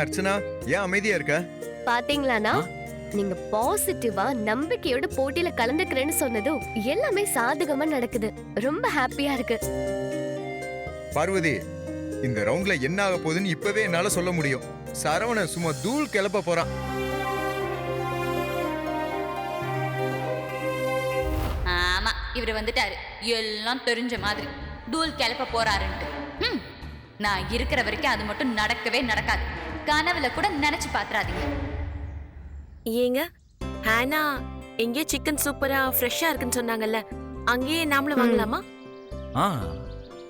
ஏன் அர்ச்சனா ஏன் அமைதியா இருக்க? பாத்தீங்களாண்ணா? நீங்க பாசிட்டிவா நம்பிக்கையோட போட்டியில கலந்துக்கிறேன்னு சொன்னதும் எல்லாமே சாதகமா நடக்குது. ரொம்ப ஹாப்பியா இருக்கு. பார்வதி இந்த ரவுண்ட்ல என்ன ஆக போகுதுன்னு இப்பவே என்னால சொல்ல முடியும். சரவணன் சும்மா தூள் கிளப்ப போறான். ஆமா இவர் வந்துட்டாரு. எல்லாம் தெரிஞ்ச மாதிரி தூள் கிளப்ப போறாருன்ட்டு. ஹம், நான் இருக்கிற வரைக்கும் அது மட்டும் நடக்கவே நடக்காது. கனவுல கூட நினைச்சு பாத்துறாதீங்க. ஏங்க ஹானா எங்கேயோ சிக்கன் சூப்பரா ஃப்ரெஷ்ஷா இருக்குன்னு சொன்னாங்கல்ல அங்கேயே நாமளும் வாங்கலாமா? ஆ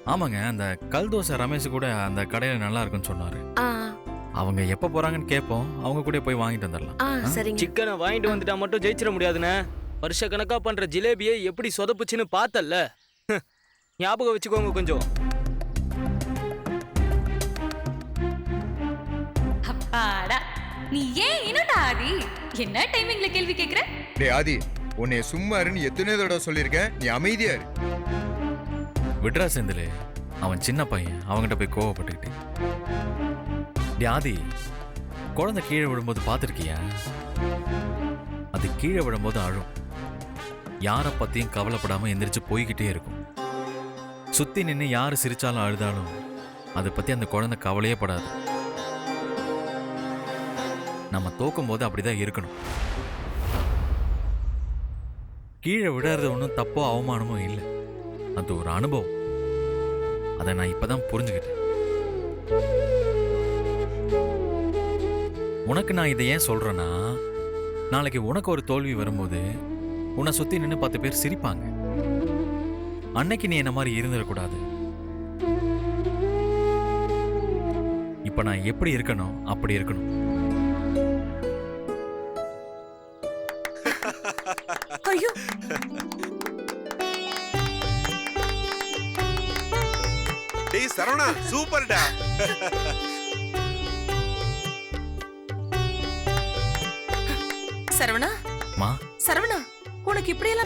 ஆமாங்க அந்த கல் தோசை ரமேஷ் கூட அந்த கடையில் நல்லா இருக்குன்னு சொன்னாரு. ஆ. அவங்க எப்போ போறாங்கன்னு கேட்போம் அவங்க கூட போய் வாங்கிட்டு வந்துடலாம். ஆ சரிங்க. சிக்கனை வாங்கிட்டு வந்துட்டா மட்டும் ஜெயிச்சிட முடியாதுண்ணே. வருஷ கணக்கா பண்ற ஜிலேபியை எப்படி சொதப்புச்சுன்னு பார்த்தல்ல. ஹ், ஞாபகம் வச்சுக்கோங்க கொஞ்சம். அப்பாடா நீ ஏன் இன்னும் ஆதி? என்ன டைமிங்ல கேள்வி கேக்குற? டேய் ஆதி உன்னை சும்மா இருன்னு எத்தனை தடவை சொல்லியிருக்கேன். நீ அமைதியா இரு. விட்ரா செந்தில். அவன் சின்ன பையன். அவங்ககிட்ட போய் கோவப்பட்டுக்கிட்டு டேய் ஆதி குழந்தை கீழே விழும்போது பார்த்துருக்கியா? அது கீழே விழும்போது அழும். யாரை பத்தியும் கவலைப்படாம எந்திரிச்சு போய்கிட்டே இருக்கும். சுத்தி நின்று யாரு சிரிச்சாலும் அழுதாலும் அதை பத்தி அந்த குழந்தை கவலையே படாது. நம்ம தோக்கும் போது அப்படிதான் இருக்கணும். கீழே விடுறது ஒன்றும் தப்போ அவமானமோ இல்லை. அது ஒரு அனுபவம். அதை நான் இப்பதான் புரிஞ்சுக்கிட்டேன். உனக்கு நான் இதை ஏன் சொல்றேன்னா நாளைக்கு உனக்கு ஒரு தோல்வி வரும்போது உன்னை சுத்தி நின்று பத்து பேர் சிரிப்பாங்க. அன்னைக்கு நீ என்ன மாதிரி இருந்துடக்கூடாது. இப்ப நான் எப்படி இருக்கணும்? அப்படி இருக்கணும்.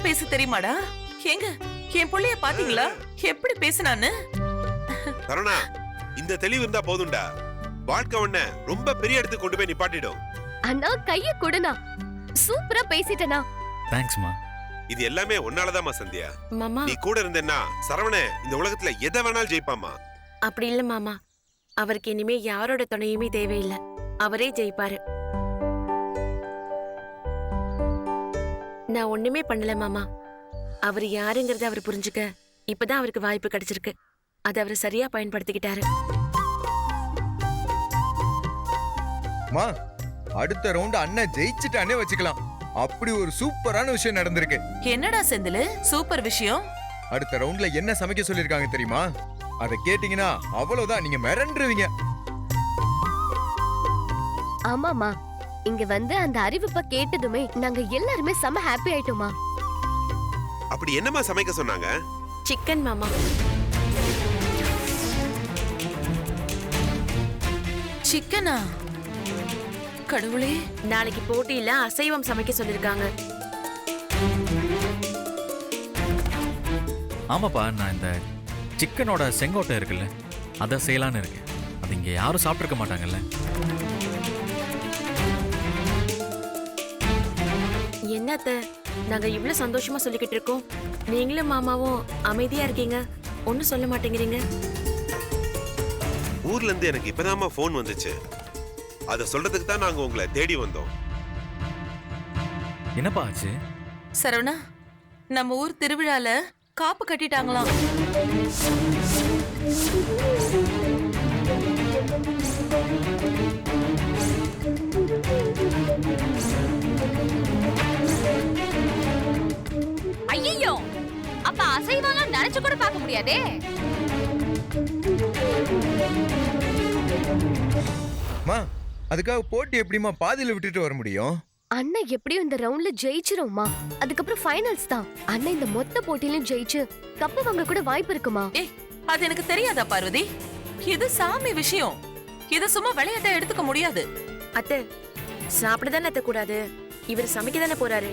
பேச தெரியுமாடா? ஏங்க என் புள்ளைய பாத்தீங்களா? எப்படி பேசுனான்னு? சரவணா இந்த தெளிவு இருந்தா போதும்டா. வாழ்க்கை உன்ன ரொம்ப பெரிய இடத்துக்கு கொண்டு போய் நிப்பாட்டிடும். அண்ணா கைய கொடுண்ணா. சூப்பரா பேசிட்டனா தேங்க்ஸ்மா இது எல்லாமே உன்னாலதாம்மா சந்தியா. மாமா. நீ கூட இருந்தேன்னா சரவண இந்த உலகத்துல எதை வேணாலும் ஜெயிப்பாமா அப்படி இல்ல மாமா. அவருக்கு இனிமே யாரோட துணையுமே தேவையில்லை. அவரே ஜெயிப்பாரு. நான் ஒண்ணுமே பண்ணல மாமா. அவர் யாருங்கறத அவர் புரிஞ்சுக்க இப்பதான் அவருக்கு வாய்ப்பு கிடைச்சிருக்கு. அதை அவர் சரியா பயன்படுத்திக்கிட்டாரு. மா அடுத்த ரவுண்ட் அண்ணன் ஜெயிச்சுட்டானே வச்சுக்கலாம். அப்படி ஒரு சூப்பரான விஷயம் நடந்திருக்கு. என்னடா செந்திலு? சூப்பர் விஷயம். அடுத்த ரவுண்ட்ல என்ன சமைக்க சொல்லிருக்காங்க தெரியுமா? அதை கேட்டீங்கன்னா அவ்வளவுதான் நீங்க மிரண்டுருவீங்க. ஆமாமா இங்க வந்து அந்த அறிவிப்பை கேட்டதுமே நாங்க எல்லாருமே செம ஹாப்பி ஆயிட்டோமா. அப்படி என்னம்மா சமைக்க சொன்னாங்க? சிக்கன் மாமா. சிக்கனா கடவுளே. நாளைக்கு போட்டியில அசைவம் சமைக்க சொல்லிருக்காங்க. ஆமாப்பா நான் இந்த சிக்கனோட செங்கோட்டை இருக்குல்ல அதை செய்யலான்னு இருக்கேன். அது இங்கே யாரும் சாப்பிட்ருக்க மாட்டாங்கல்ல. என்னத்த? நாங்க இவ்ளோ சந்தோஷமா சொல்லிக்கிட்டு இருக்கோம். நீங்களும் மாமாவும் அமைதியா இருக்கீங்க. ஒன்னும் சொல்ல மாட்டேங்கிறீங்க. ஊர்ல இருந்து எனக்கு இப்பதாம்மா ஃபோன் வந்துச்சு. அத சொல்றதுக்கு தான் நாங்க உங்களை தேடி வந்தோம். என்னப்பா ஆச்சு? சரவணா நம்ம ஊர் திருவிழால காப்பு கட்டிட்டாங்களாம். அப்ப அசைவம்லாம் நினைச்சு கூட பார்க்க முடியாதே. மா அதுக்காக போட்டி எப்படிமா பாதியில விட்டுட்டு வர முடியும்? அண்ணன் எப்படியும் இந்த ரவுண்ட்ல ஜெயிச்சிரும்மா. அதுக்கப்புறம் ஃபைனல்ஸ் தான். அண்ணன் இந்த மொத்த போட்டியிலும் ஜெயிச்சு கப்பு வாங்க கூட வாய்ப்பு இருக்குமா? ஏய் அது எனக்கு தெரியாதா பார்வதி? இது சாமி விஷயம். இத சும்மா விளையாட்டா எடுத்துக்க முடியாது. அத்தை சாப்பிடதானே அத்தை கூடாது? இவர் சமைக்க தானே போறாரு?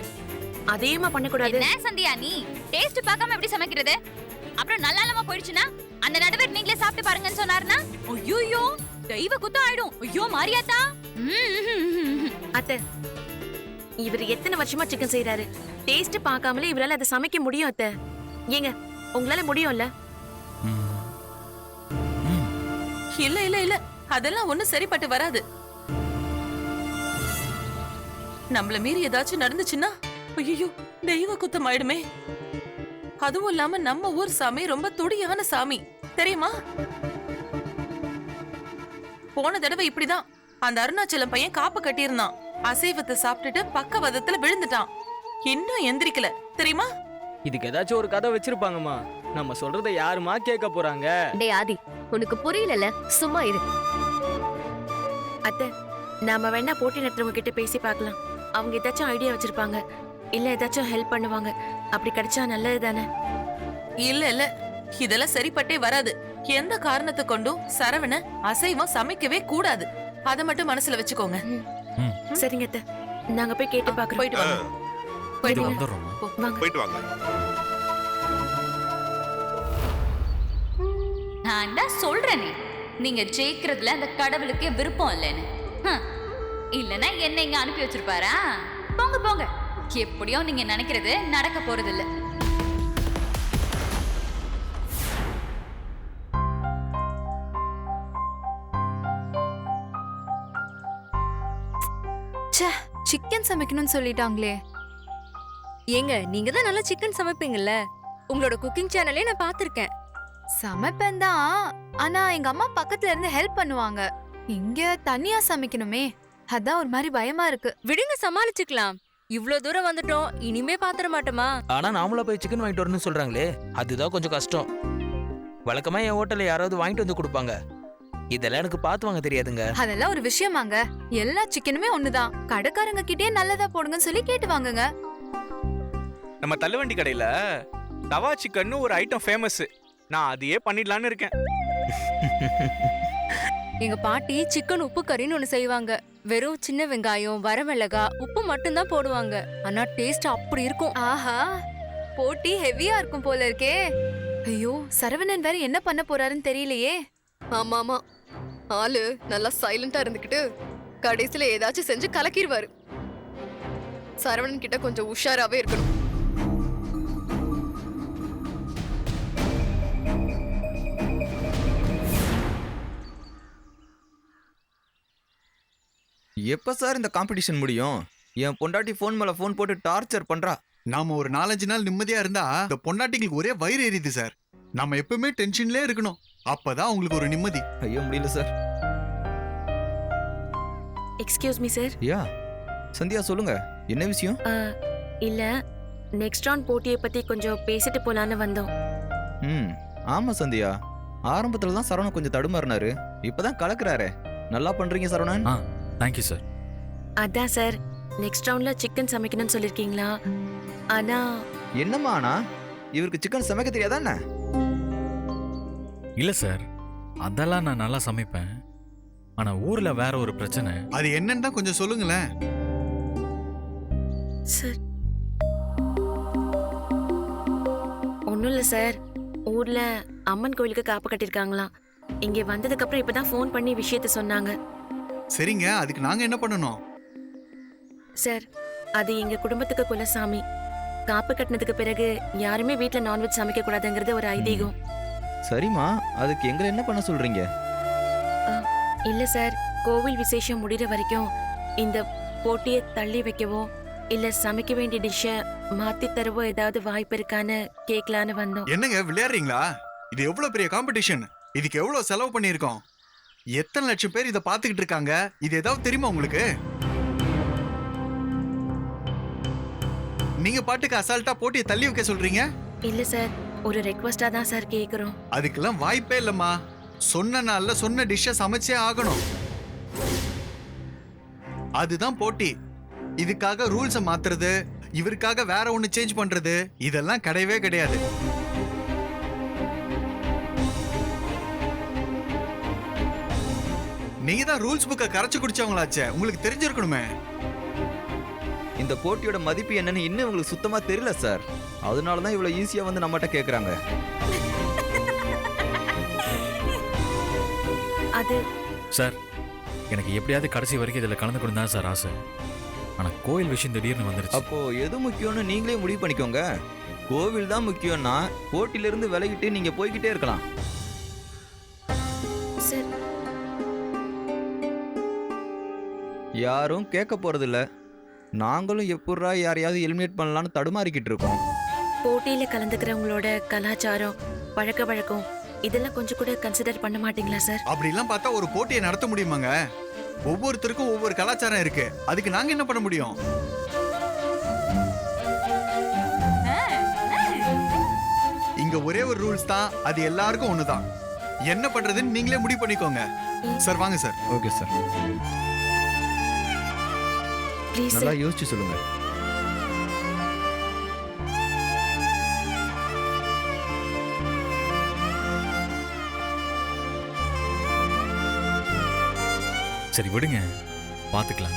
அதையுமா பண்ணக்கூடாது. என்ன சந்தியா நீ? டேஸ்ட் பார்க்காம எப்படி சமைக்கிறது? அப்புறம் நல்லா இல்லாம போயிடுச்சுன்னா அந்த நடுவர் நீங்களே சாப்பிட்டு பாருங்கன்னு சொன்னாருன்னா ஐயோ தெய்வ குத்தம் ஆயிடும். ஐயோ மாரியாத்தா. அத்தை இவர் எத்தனை வருஷமா சிக்கன் செய்யறாரு டேஸ்ட் பார்க்காமலே இவரால அதை சமைக்க முடியும் அத்தை. ஏங்க உங்களால முடியும்ல. இல்ல இல்ல இல்ல. அதெல்லாம் ஒண்ணும் சரிப்பட்டு வராது. நம்மள மீறி ஏதாச்சும் நடந்துச்சுன்னா ஐயோ தெய்வ குத்தம் ஆயிடுமே அதுவும் இல்லாம நம்ம ஊர் சாமி ரொம்ப துடியான சாமி தெரியுமா? போன தடவை இப்படிதான். அந்த அருணாச்சலம் பையன் காப்பு கட்டியிருந்தான். அசைவத்தை சாப்பிட்டுட்டு பக்கவதத்துல விழுந்துட்டான். இன்னும் எந்திரிக்கல தெரியுமா? இதுக்கு ஏதாச்சும் ஒரு கதை வச்சிருப்பாங்கம்மா. நம்ம சொல்றதை யாருமா கேட்க போறாங்க? டேய் ஆதி உனக்கு புரியலல சும்மா இரு. அத்தை நாம வேணா போட்டி நடத்துறவங்க கிட்ட பேசி பார்க்கலாம். அவங்க ஏதாச்சும் ஐடியா வச்சிருப்பாங்க. இல்ல ஏதாச்சும் ஹெல்ப் பண்ணுவாங்க. அப்படி கிடைச்சா நல்லது தானே? இல்ல இல்ல. இதெல்லாம் சரிப்பட்டே வராது. எந்த காரணத்தை கொண்டும் சரவண அசைவம் சமைக்கவே கூடாது. அதை மட்டும் மனசுல வச்சுக்கோங்க. ம். சரிங்க அத்தை. நாங்க போய் கேட்டு பாக்குறோம். போயிட்டு வாங்க. போயிட்டு வாங்க. வந்துடுறோம்மா வாங்க. போயிட்டு வாங்க. நான் தான் சொல்றேனே. நீங்க ஜெயிக்கிறதுல அந்த கடவுளுக்கே விருப்பம் இல்லைன்னு. இல்லைன்னா என்ன இங்க அனுப்பி வச்சிருப்பாரா? போங்க போங்க. எப்படியோ நீங்க நினைக்கிறது நடக்க போறது இல்ல சிக்கன் சமைக்கணும்னு சொல்லிட்டாங்களே. ஏங்க நீங்க தான் நல்லா சிக்கன் சமைப்பீங்கல்ல? உங்களோட குக்கிங் சேனலே நான் பார்த்திருக்கேன். சமைப்பேன் தான் ஆனா எங்க அம்மா பக்கத்துல இருந்து ஹெல்ப் பண்ணுவாங்க. இங்க தனியா சமைக்கணுமே. அதான் ஒரு மாதிரி பயமா இருக்கு. விடுங்க சமாளிச்சுக்கலாம். இவ்ளோ தூரம் வந்துட்டோம் இனிமே பாத்திர மாட்டோமா? ஆனா நாமளா போய் சிக்கன் வாங்கிட்டு வரணும்னு சொல்றாங்களே அதுதான் கொஞ்சம் கஷ்டம். வழக்கமா என் ஹோட்டல்ல யாராவது வாங்கிட்டு வந்து கொடுப்பாங்க. இதெல்லாம் எனக்கு பார்த்து வாங்க தெரியாதுங்க. அதெல்லாம் ஒரு விஷயமாங்க. எல்லா சிக்கனுமே ஒண்ணுதான். கடைக்காரங்க கிட்டே நல்லதா போடுங்கன்னு சொல்லி கேட்டு வாங்குங்க. நம்ம தள்ளுவண்டி கடையில தவா சிக்கன் ஒரு ஐட்டம் ஃபேமஸ் நான் அதையே பண்ணிடலான்னு இருக்கேன். எங்க பாட்டி சிக்கன் உப்பு கறின்னு ஒண்ணு செய்வாங்க. வெறும் சின்ன வெங்காயம் வரமிளகா உப்பு மட்டும்தான் போடுவாங்க. ஆனா டேஸ்ட் அப்படி இருக்கும். ஆஹா போட்டி ஹெவியா இருக்கும் போல இருக்கே. ஐயோ சரவணன் வேற என்ன பண்ண போறாருன்னு தெரியலையே. ஆமா ஆமா ஆளு நல்லா சைலண்டா இருந்துகிட்டு கடைசியில ஏதாச்சும் செஞ்சு கலக்கிடுவாரு சரவணன் கிட்ட கொஞ்சம் உஷாராவே இருக்கணும். எப்ப சார் இந்த காம்படிஷன் முடியும்? என் பொண்டாட்டி ஃபோன் மேல ஃபோன் போட்டு டார்ச்சர் பண்றா. நாம ஒரு நாலஞ்சு நாள் நிம்மதியா இருந்தா இந்த பொண்டாட்டிங்களுக்கு ஒரே வயிறு எரியுது சார். நம்ம எப்பவுமே டென்ஷன்லயே இருக்கணும். அப்பதான் உங்களுக்கு ஒரு நிம்மதி. ஐயோ முடியல sir. Excuse me sir yeah Sandhya சொல்லுங்க. என்ன விஷயம்? இல்ல நெக்ஸ்ட் ரவுண்ட் போட்டியை பத்தி கொஞ்சம் பேசிட்டு போலான்னு வந்தோம். ம் ஆமா சந்தியா. ஆரம்பத்துல தான் சரவணன் கொஞ்சம் தடுமாறினாரு. இப்பதான் கலக்குறாரே. நல்லா பண்றீங்க சரவணன். ஆ தேங்க்யூ சார் அதான் சார் நெக்ஸ்ட் ரவுண்ட்ல சிக்கன் சமைக்கணும்னு சொல்லிருக்கீங்களா? ஆனா என்னம்மா ஆனா? இவருக்கு சிக்கன் சமைக்க தெரியாதா என்ன இல்ல சார் அதெல்லாம் நான் நல்லா சமைப்பேன். ஆனா ஊர்ல வேற ஒரு பிரச்சனை. அது என்னன்னு தான் கொஞ்சம் சொல்லுங்களேன். சார் ஒன்றும் இல்லை சார் ஊர்ல அம்மன் கோயிலுக்கு காப்பு கட்டியிருக்காங்களாம். இங்கே வந்ததுக்கு அப்புறம் இப்பதான் ஃபோன் பண்ணி விஷயத்த சொன்னாங்க. சரிங்க அதுக்கு நாங்க என்ன பண்ணணும்? சார் அது எங்க குடும்பத்துக்கு குலசாமி. காப்பு கட்டினதுக்கு பிறகு யாருமே வீட்ல நான்வெஜ் சமைக்க கூடாதுங்கிறது ஒரு ஐதீகம். சரிம்மா அதுக்கு எங்களை என்ன பண்ண சொல்றீங்க? இல்ல சார் கோவில் விசேஷம் முடிகிற வரைக்கும் இந்த போட்டியை தள்ளி வைக்கவோ இல்ல சமைக்க வேண்டிய டிஷ்ஷை மாத்தி தரவோ ஏதாவது வாய்ப்பு இருக்கான்னு கேட்கலான்னு வந்தோம். என்னங்க விளையாடுறீங்களா? இது எவ்வளவு பெரிய காம்படிஷன் இதுக்கு எவ்வளவு செலவு பண்ணியிருக்கோம்? எத்தனை லட்சம் பேர் இதை பார்த்துக்கிட்டு இருக்காங்க? இது ஏதாவது தெரியுமா உங்களுக்கு? நீங்க பாட்டுக்கு அசால்ட்டா போட்டியை தள்ளி வைக்க சொல்றீங்க? இல்ல சார். ஒரு ரெக்வஸ்டா தான் சார் கேக்குறோம். அதுக்கெல்லாம் வாய்ப்பே இல்லம்மா. சொன்ன நாள்ல சொன்ன டிஷ்ஷை சமைச்சே ஆகணும். அதுதான் போட்டி. இதுக்காக ரூல்ஸை மாத்துறது இவருக்காக வேற ஒண்ணு சேஞ்ச் பண்றது இதெல்லாம் கிடையவே கிடையாது. நீங்க தான் ரூல்ஸ் புக்கை கரைச்சு குடிச்சவங்களாச்சே. உங்களுக்கு தெரிஞ்சிருக்கணுமே. இந்த போட்டியோட மதிப்பு என்னன்னு இன்னும் உங்களுக்கு சுத்தமா தெரியல சார் அதனால தான் இவ்வளவு ஈஸியா வந்து நம்மகிட்ட கேக்குறாங்க. அது சார் எனக்கு எப்படியாவது கடைசி வரைக்கும் இதில் கலந்துக்கணும் தான் சார் ஆசை. ஆனால் கோயில் விஷயம் திடீர்னு வந்துருச்சு. அப்போ எது முக்கியம்னு நீங்களே முடிவு பண்ணிக்கோங்க. கோவில் தான் முக்கியம்னா போட்டியிலிருந்து விலகிட்டு நீங்க போய்கிட்டே இருக்கலாம். யாரும் கேட்க போறதில்ல. நாங்களும் எப்பட்றா யாரையாவது எலிமினேட் பண்ணலாம்னு தடுமாறிக்கிட்டு இருக்கோம். போட்டியில கலந்துக்கிறவங்களோட கலாச்சாரம் பழக்க வழக்கம் இதெல்லாம் கொஞ்சம் கூட கன்சிடர் பண்ண மாட்டீங்களா சார் அப்படிலாம் பார்த்தா ஒரு போட்டியை நடத்த முடியுமாங்க? ஒவ்வொருத்தருக்கும் ஒவ்வொரு கலாச்சாரம் இருக்கு. அதுக்கு நாங்க என்ன பண்ண முடியும்? இங்க ஒரே ஒரு ரூல்ஸ் தான். அது எல்லாருக்கும் ஒண்ணுதான். என்ன பண்றதுன்னு நீங்களே முடிவு பண்ணிக்கோங்க. சார் வாங்க சார் ஓகே சார் ப்ளீஸ் நல்லா யோசிச்சு சொல்லுங்க. சரி விடுங்க. பார்த்துக்கலாம்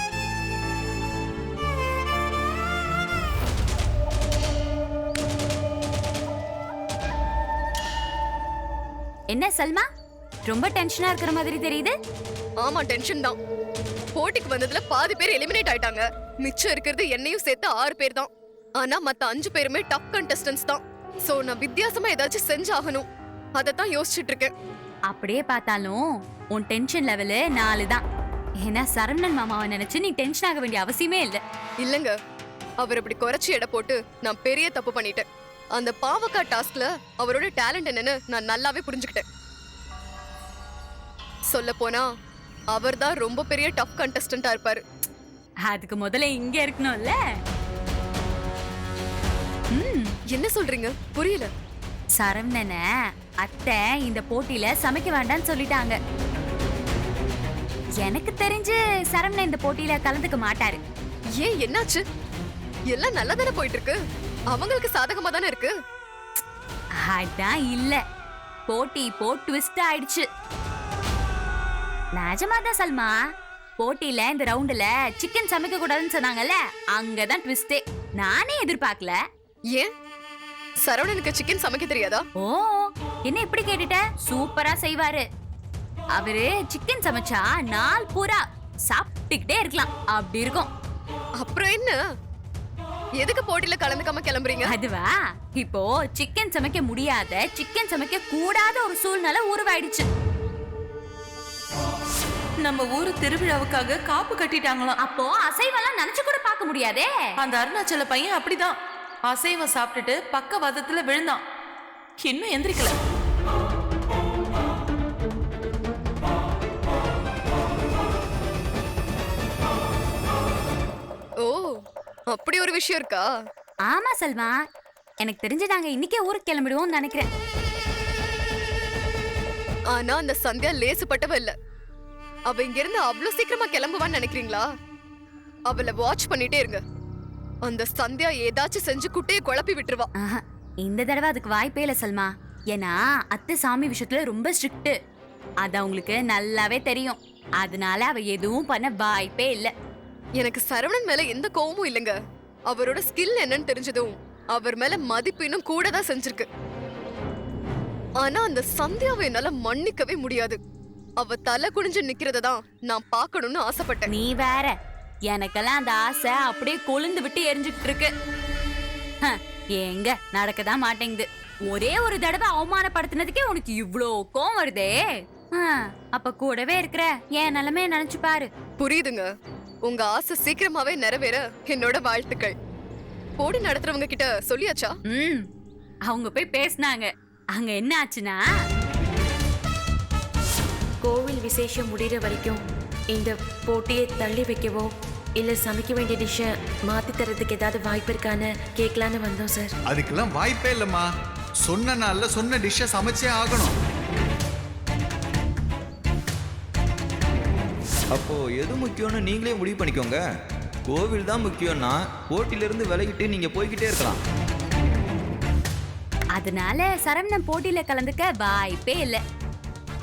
என்ன சல்மா? ரொம்ப டென்ஷனா இருக்கிற மாதிரி தெரியுது? ஆமா டென்ஷன் தான். போட்டிக்கு வந்ததுல பாதி பேர் எலிமினேட் ஆயிட்டாங்க. மிச்சம் இருக்கிறது என்னையும் சேர்த்து ஆறு பேர் தான். ஆனா மத்த அஞ்சு பேருமே டப் கண்டஸ்டன்ஸ் தான். சோ நான் வித்தியாசமா ஏதாச்சும் செஞ்சாகணும். அதை தான் யோசிச்சுட்டு இருக்கேன். அப்படியே பார்த்தாலும் உன் டென்ஷன் லெவலு நாலு தான். ஏன்னா சரவணன் மாமாவை நினைச்சு நீ டென்ஷன் ஆக வேண்டிய அவசியமே இல்ல. இல்லங்க. அவர் அப்படி குறைச்சி எடை போட்டு நான் பெரிய தப்பு பண்ணிட்டேன். அந்த பாவக்கா டாஸ்க்ல அவரோட டேலண்ட் என்னன்னு நான் நல்லாவே புரிஞ்சுக்கிட்டேன். சொல்ல போனா அவர் தான் ரொம்ப பெரிய டஃப் கண்டஸ்டண்டா இருப்பாரு. அதுக்கு முதல்ல இங்க இருக்கணும்ல? என்ன சொல்றீங்க? புரியல. சரவணனை அத்தை இந்த போட்டியில சமைக்க வேண்டாம்னு சொல்லிட்டாங்க. எனக்கு தெரிஞ்சு சரவணன் இந்த போட்டியில கலந்துக்க மாட்டாரு. ஏன் என்னாச்சு? எல்லாம் நல்லா தானே போயிட்டு இருக்கு அவங்களுக்கு சாதகமா தானே இருக்கு? அதான் இல்ல. போட்டி இப்போ ட்விஸ்ட் ஆயிடுச்சு. நிஜமாதான் சல்மா. போட்டியில இந்த ரவுண்டுல சிக்கன் சமைக்க கூடாதுன்னு சொன்னாங்கல்ல அங்கதான் ட்விஸ்டே நானே எதிர்பார்க்கல. ஏன்? சரவணனுக்கு சிக்கன் சமைக்க தெரியாதா? ஓ என்ன இப்படி கேட்டுட்ட? சூப்பரா செய்வாரு. அவரு சிக்கன் சமைச்சா நாள் பூரா சாப்பிட்டுக்கிட்டே இருக்கலாம். அப்படி இருக்கும். அப்புறம் என்ன? எதுக்கு போட்டியில கலந்துக்காம கிளம்புறீங்க? அதுவா? இப்போ சிக்கன் சமைக்க முடியாத சிக்கன் சமைக்க கூடாத ஒரு சூழ்நிலை உருவாயிடுச்சு. நம்ம ஊரு திருவிழாவுக்காக காப்பு கட்டிட்டாங்களாம் அப்போ அசைவெல்லாம் நினைச்சு கூட பார்க்க முடியாதே. அந்த அருணாச்சல பையன் அப்படிதான். அசைவம் சாப்பிட்டுட்டு பக்கவாதத்துல விழுந்தான். இன்னும் எந்திரிக்கல. ஓ அப்படி ஒரு விஷயம் இருக்கா? ஆமா சல்மா. எனக்கு தெரிஞ்சு நாங்க இன்னைக்கே ஊருக்கு கிளம்பிடுவோம்னு நினைக்கிறேன். ஆனா அந்த சந்தியா லேசுப்பட்டவ இல்ல. அவ இங்க இருந்து அவ்வளவு சீக்கிரமா கிளம்புவான்னு நினைக்கிறீங்களா? அவளை வாட்ச் பண்ணிட்டே இருங்க. அந்த சந்தியா ஏதாச்சும் செஞ்சு குட்டையை குழப்பி விட்டுருவா. ஆஹா, இந்த தடவை அதுக்கு வாய்ப்பே இல்ல சல்மா. ஏன்னா அத்தை சாமி விஷயத்துல ரொம்ப ஸ்ட்ரிக்ட் அது அவங்களுக்கு நல்லாவே தெரியும். அதனால அவ எதுவும் பண்ண வாய்ப்பே இல்ல. எனக்கு சரவணன் மேல எந்த கோவமும் இல்லைங்க. அவரோட ஸ்கில் என்னன்னு தெரிஞ்சதும் அவர் மேல மதிப்பு இன்னும் கூட தான் செஞ்சிருக்கு. ஆனா அந்த சந்தியாவை என்னால மன்னிக்கவே முடியாது. அவ தலை குனிஞ்சு நிக்கிறத தான் நான் பார்க்கணும்னு ஆசைப்பட்டேன். நீ வேற. எனக்கெல்லாம் அந்த ஆசை அப்படியே கொழுந்து விட்டு எரிஞ்சுக்கிட்டு இருக்கு. எங்க நடக்கதான் மாட்டேங்குது. ஒரே ஒரு தடவை அவமானப்படுத்தினதுக்கே உனக்கு இவ்ளோ கோவம் வருதே. அப்ப கூடவே இருக்கிற என் நிலைமைய நினைச்சு பாரு. புரியுதுங்க. உங்க ஆசை சீக்கிரமாவே நிறைவேற என்னோட வாழ்த்துக்கள். போடி நடத்துறவங்க கிட்ட சொல்லியாச்சா? ம் அவங்க போய் பேசினாங்க. அங்க என்ன ஆச்சுன்னா கோவில் விசேஷம் முடிகிற வரைக்கும் இந்த போட்டியை தள்ளி வைக்கவோ இல்ல சமைக்க வேண்டிய டிஷ்ஷை மாத்தி தரதுக்கு ஏதாவது வாய்ப்பு இருக்கான்னு கேட்கலான்னு வந்தோம் சார் அதுக்கெல்லாம் வாய்ப்பே இல்லம்மா. சொன்ன நாள்ல சொன்ன டிஷ்ஷை சமைச்சே ஆகணும். அப்போ எது முக்கியம்னு நீங்களே முடிவு பண்ணிக்கோங்க. கோவில் தான் முக்கியம்னா போட்டியிலிருந்து விலகிட்டு நீங்க போய்கிட்டே இருக்கலாம். அதனால சரவணன் போட்டியில கலந்துக்க வாய்ப்பே இல்ல.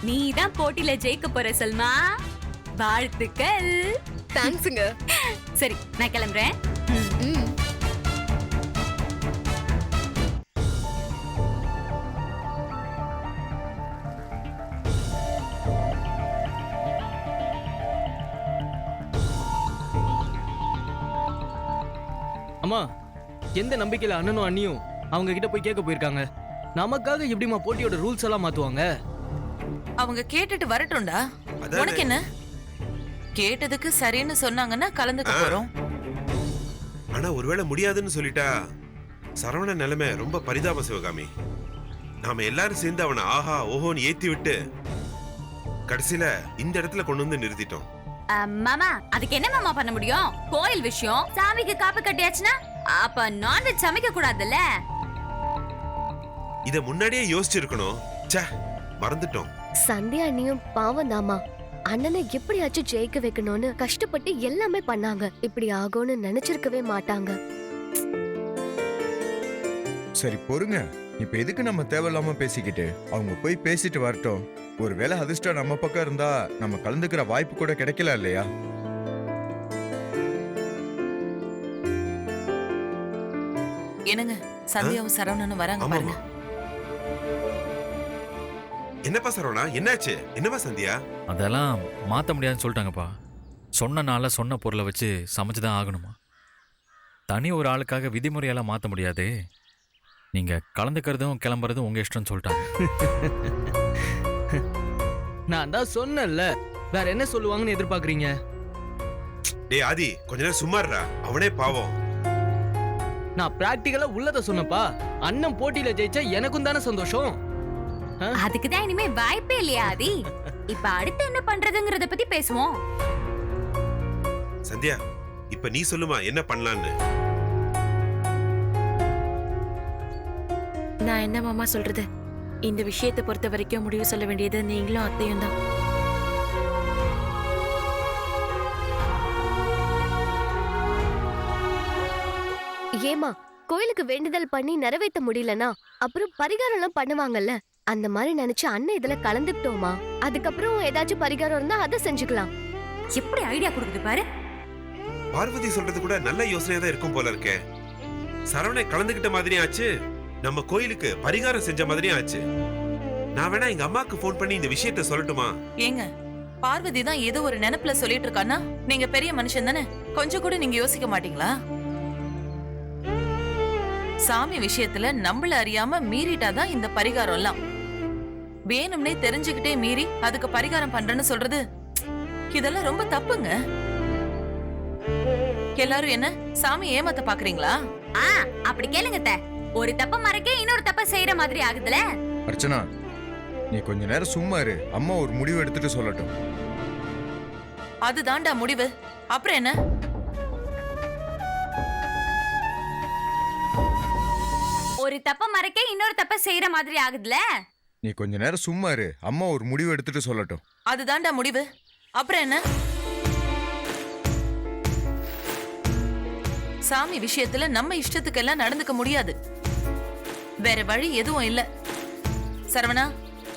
நீ தான் போட்டியில ஜெயிக்க போற சல்மா. வாழ்த்துக்கள். தேங்க்ஸுங்க சரி நான் கிளம்புறேன். அம்மா எந்த நம்பிக்கையில் அண்ணனும் அண்ணியும் அவங்க கிட்ட போய் கேட்க போயிருக்காங்க? நமக்காக எப்படிமா போட்டியோட ரூல்ஸ் எல்லாம் மாத்துவாங்க? அவங்க கேட்டுட்டு வரட்டும்டா. உனக்கு என்ன கேட்டதுக்கு சரின்னு சொன்னாங்கன்னா கலந்துக்க போறோம். ஆனா ஒருவேளை முடியாதுன்னு சொல்லிட்டா சரவண நிலைமை ரொம்ப பரிதாப சிவகாமி. நாம எல்லாரும் சேர்ந்து அவனை ஆஹா ஓஹோன்னு ஏத்தி விட்டு கடைசியில இந்த இடத்துல கொண்டு வந்து நிறுத்திட்டோம். மாமா அதுக்கு என்ன மாமா பண்ண முடியும்? கோயில் விஷயம். சாமிக்கு காப்பு கட்டியாச்சுன்னா அப்ப நான்வெஜ் சமைக்க கூடாதுல்ல? இத முன்னாடியே யோசிச்சிருக்கணும். ச்சே மறந்துட்டோம். சந்தியா அண்ணியும் பாவம் தாமா அண்ணனை எப்படியாச்சும் ஜெயிக்க வைக்கணும்னு கஷ்டப்பட்டு எல்லாமே பண்ணாங்க. இப்படி ஆகும்னு நினைச்சிருக்கவே மாட்டாங்க. சரி பொறுங்க. இப்ப எதுக்கு நம்ம தேவையில்லாம பேசிக்கிட்டு? அவங்க போய் பேசிட்டு வரட்டும். ஒருவேளை அதிர்ஷ்டம் நம்ம பக்கம் இருந்தா நம்ம கலந்துக்கிற வாய்ப்பு கூட கிடைக்கல இல்லையா? என்னங்க? சந்தியாவும் சரவணனும் வராங்க பாருங்க. என்னப்பா சரவணா? என்னாச்சு? என்னப்பா சந்தியா? அதெல்லாம் மாற்ற முடியாதுன்னு சொல்லிட்டாங்கப்பா. சொன்ன நாளில் சொன்ன பொருளை வச்சு சமைச்சு தான் ஆகணுமா? தனி ஒரு ஆளுக்காக விதிமுறையெல்லாம் மாற்ற முடியாது. நீங்கள் கலந்துக்கிறதும் கிளம்புறதும் உங்கள் இஷ்டம்னு சொல்லிட்டாங்க. நான் தான் சொன்னேன்ல. வேற என்ன சொல்லுவாங்கன்னு எதிர்பார்க்கறீங்க? டேய் ஆதி கொஞ்ச நேரம் சும்மா இருடா. அவனே பாவம். நான் பிராக்டிக்கலா உள்ளத சொன்னப்பா அண்ணன் போட்டியில ஜெயிச்சா எனக்கும் தானே சந்தோஷம்? அதுக்கு தான் இனிமே வாய்ப்பே இல்லையா ஆதி? இப்ப அடுத்து என்ன பண்றதுங்கறத பத்தி பேசுவோம். சந்தியா இப்ப நீ சொல்லுமா என்ன பண்ணலான்னு? நான் என்ன மாமா சொல்றது? இந்த விஷயத்தை பொறுத்த வரைக்கும் முடிவு சொல்ல வேண்டியது நீங்களும் அத்தையும் தான். ஏமா கோயிலுக்கு வேண்டுதல் பண்ணி நிறைவேற்ற முடியலனா அப்புறம் பரிகாரம் எல்லாம் பண்ணுவாங்கல்ல? அந்த மாதிரி நினைச்சு அண்ணன் இதுல கலந்துக்கிட்டோமா? அதுக்கப்புறம் ஏதாச்சும் பரிகாரம் இருந்தா அதை செஞ்சுக்கலாம். எப்படி ஐடியா கொடுக்குது பாரு. பார்வதி சொல்றது கூட நல்ல யோசனையா தான் இருக்கும் போல இருக்கே. சரவணை கலந்துகிட்ட மாதிரியும் ஆச்சு. நம்ம கோயிலுக்கு பரிகாரம் செஞ்ச மாதிரியும் ஆச்சு. நான் வேணா எங்க அம்மாக்கு ஃபோன் பண்ணி இந்த விஷயத்த சொல்லட்டுமா? ஏங்க பார்வதி தான் ஏதோ ஒரு நினைப்புல சொல்லிட்டு இருக்கானா நீங்க பெரிய மனுஷன் தானே? கொஞ்சம் கூட நீங்க யோசிக்க மாட்டீங்களா? சாமி விஷயத்துல நம்மள அறியாம மீறிட்டாதான் இந்த பரிகாரம் எல்லாம் வேணும்னே தெரிஞ்சுக்கிட்டே மீறி அதுக்கு பரிகாரம் பண்றேன்னு சொல்றது? இதெல்லாம் ரொம்ப தப்புங்க. எல்லாரும் என்ன? சாமி ஏமாத்த பாக்குறீங்களா? ஆ அப்படி கேளுங்க அத்தை. ஒரு தப்ப மறைக்க இன்னொரு தப்ப செய்யற மாதிரி ஆகுதுல. அர்ச்சனா நீ கொஞ்ச நேரம் சும்மா இரு. அம்மா ஒரு முடிவு எடுத்துட்டு சொல்லட்டும். அதுதான்டா முடிவு. அப்புறம் என்ன? ஒரு தப்ப மறைக்க இன்னொரு தப்ப செய்யற மாதிரி ஆகுதுல. நீ கொஞ்ச நேரம் சும்மா இரு. அம்மா ஒரு முடிவு எடுத்துட்டு சொல்லட்டும். அதுதான்டா முடிவு. அப்புறம் என்ன? சாமி விஷயத்துல நம்ம இஷ்டத்துக்கெல்லாம் நடந்துக்க முடியாது. வேற வழி எதுவும் இல்ல. சரவணா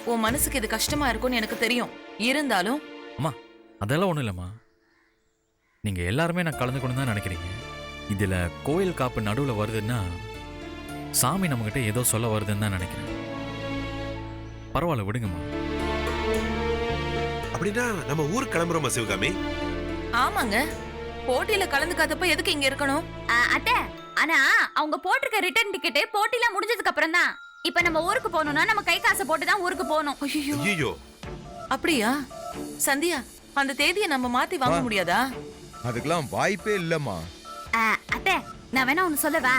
உன் மனசுக்கு இது கஷ்டமா இருக்கும்னு எனக்கு தெரியும். இருந்தாலும் அம்மா அதெல்லாம் ஒன்றும் இல்லைம்மா. நீங்கள் எல்லாருமே நான் கலந்துக்கணும் தான் நினைக்கிறீங்க. இதில் கோயில் காப்பு நடுவில் வருதுன்னா சாமி நம்மக்கிட்ட ஏதோ சொல்ல வருதுன்னு தான் நினைக்கிறேன். பரவாயில்ல விடுங்கம்மா அப்படின்னா நம்ம ஊருக்கு கிளம்புறோமா சிவகாமி? ஆமாங்க. போட்டியில கலந்துக்காதப்ப எதுக்கு இங்க இருக்கணும்? அத்தை ஆனா அவங்க போட்டிருக்க ரிட்டர்ன் டிக்கெட் போட்டிலாம் முடிஞ்சதுக்கு அப்புறம் தான் இப்ப நம்ம ஊருக்கு போகணும்னா நம்ம கை காசை போட்டு தான் ஊருக்கு போகணும். ஐயோ அப்படியா? சந்தியா அந்த தேதியை நம்ம மாத்தி வாங்க. முடியாதா? அதுக்கெல்லாம் வாய்ப்பே இல்லம்மா. அத்தை நான் வேணா ஒண்ணு சொல்லவா?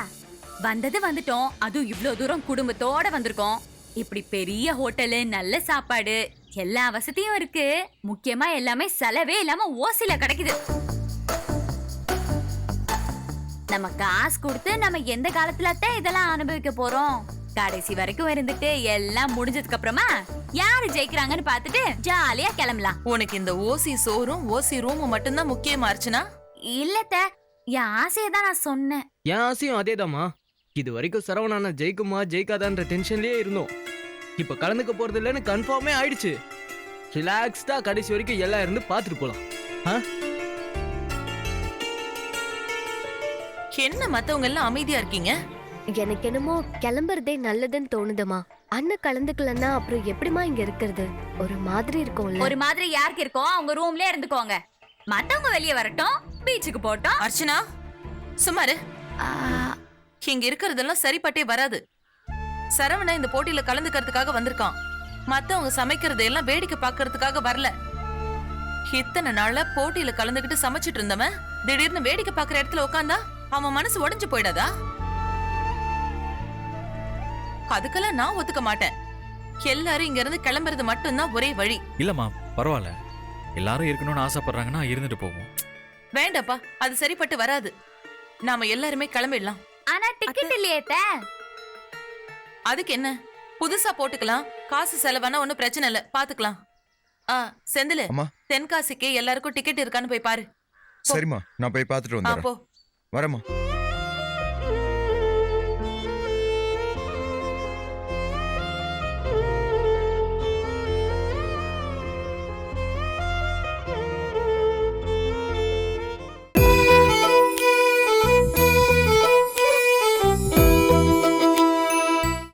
வந்தது வந்துட்டோம் அதுவும் இவ்ளோ தூரம் குடும்பத்தோட வந்திருக்கோம். இப்படி பெரிய ஹோட்டலு நல்ல சாப்பாடு எல்லா வசதியும் இருக்கு. முக்கியமா எல்லாமே செலவே இல்லாம ஓசில கிடைக்குது. நம்ம காசு கொடுத்து நம்ம எந்த காலத்துல தான் இதெல்லாம் அனுபவிக்க போறோம்? கடைசி வரைக்கும் இருந்துட்டு எல்லாம் முடிஞ்சதுக்கு அப்புறமா யாரு ஜெயிக்கிறாங்கன்னு பார்த்துட்டு ஜாலியா கிளம்பலாம். உனக்கு இந்த ஓசி சோறும் ஓசி ரூமும் மட்டும்தான் முக்கியமா இருச்சுனா இல்லத்த என் ஆசையை தான் நான் சொன்னேன். என் ஆசையும் அதேதாம்மா. இது வரைக்கும் சரவணான ஜெயிக்குமா ஜெயிக்காதான்ற டென்ஷன்லயே இருந்தோம். இப்ப கலந்துக்க போறது இல்லைன்னு கன்ஃபார்மே ஆயிடுச்சு. ரிலாக்ஸ்டா கடைசி வரைக்கும் எல்லாம் இருந்து பார்த்துட்டு போலாம். ஆ? என்ன மத்தவங்க எல்லாம் அமைதியா இருக்கீங்க? எனக்கு என்னமோ கிளம்புறதே நல்லதுன்னு தோணுதுமா. அண்ணன் கலந்துக்கலன்னா அப்புறம் எப்படிமா இங்க இருக்கிறது? ஒரு மாதிரி இருக்கும்ல. ஒரு மாதிரி யாருக்கு இருக்கோ அவங்க ரூம்லயே இருந்துக்கோங்க. மத்தவங்க வெளியே வரட்டும் பீச்சுக்கு போட்டோம் அர்ச்சனா சுமாரு இங்க இருக்கிறதெல்லாம் சரிப்பட்டே வராது. சரவணா இந்த போட்டியில கலந்துக்கிறதுக்காக வந்திருக்கான். மத்தவங்க சமைக்கிறது எல்லாம் வேடிக்கை பார்க்கறதுக்காக வரல. இத்தனை நாளா போட்டியில கலந்துக்கிட்டு சமைச்சிட்டு இருந்தவன் திடீர்னு வேடிக்கை பார்க்கற இடத்துல உட்காந்தா அவன் மனசு உடைஞ்சு போயிடாதா? அதுக்கெல்லாம் நான் ஒத்துக்க மாட்டேன். எல்லாரும் இங்க இருந்து கிளம்புறது மட்டும்தான் ஒரே வழி. இல்லம்மா பரவாயில்ல. எல்லாரும் இருக்கணும்னு ஆசைப்படுறாங்கன்னா இருந்துட்டு போவோம். வேண்டாப்பா அது சரிப்பட்டு வராது. நாம எல்லாருமே கிளம்பிடலாம். ஆனா டிக்கெட் இல்லையே அத்தை. அதுக்கு என்ன? புதுசா போட்டுக்கலாம். காசு செலவானா ஒண்ணும் பிரச்சனை இல்ல. பாத்துக்கலாம். ஆ செந்தில் அம்மா. தென்காசிக்கு எல்லாருக்கும் டிக்கெட் இருக்கான்னு போய் பாரு. சரிம்மா நான் போய் பார்த்துட்டு வந்துடுறேன். போ. வரேம்மா.